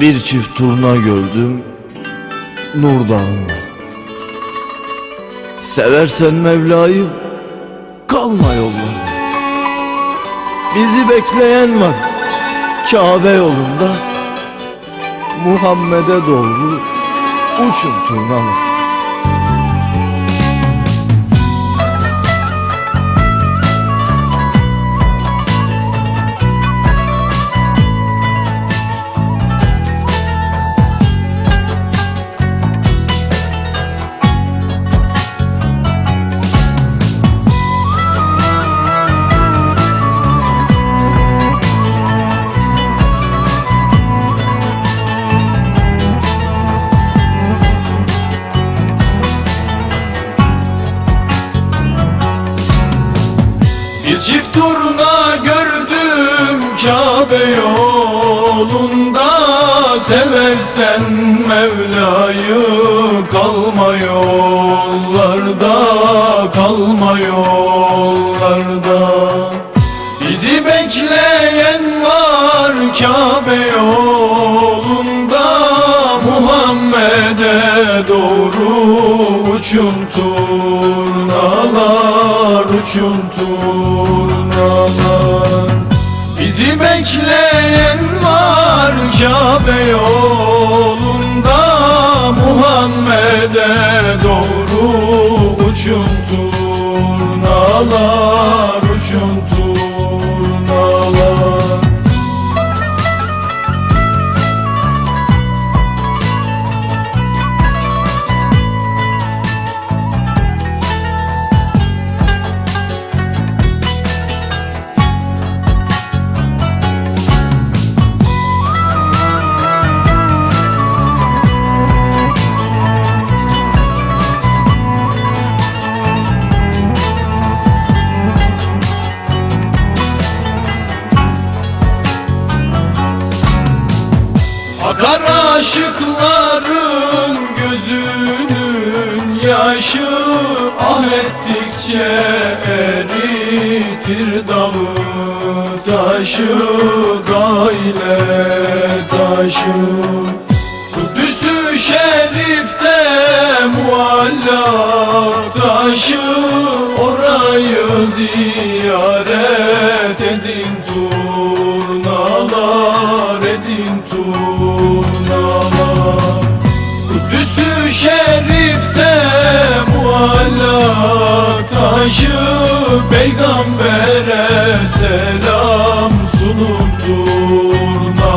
Bir çift turna gördüm Nur Dağı'nda. Seversen Mevla'yı kalma yollarda Bizi bekleyen var Kabe yolunda. Muhammed'e doğru uçun turnalar çift turna gördüm Kabe yolunda. Seversen Mevla'yı kalma yollarda Kalma yollarda. Bizi bekleyen var Kabe yolunda. Muhammed'e doğru uçun turnalar Uçun turnalar Bizi bekleyen var Kabe yolunda. Muhammed'e doğru uçun turnalar Uçun Akar aşıkların gözünün yaşı Ah ettikçe eritir dağı taşı Gaile taşı. Kudüs-ü Şerif'te muallak taşı Orayı ziyaret edin turnalar başı peygambere selam sunup durmalar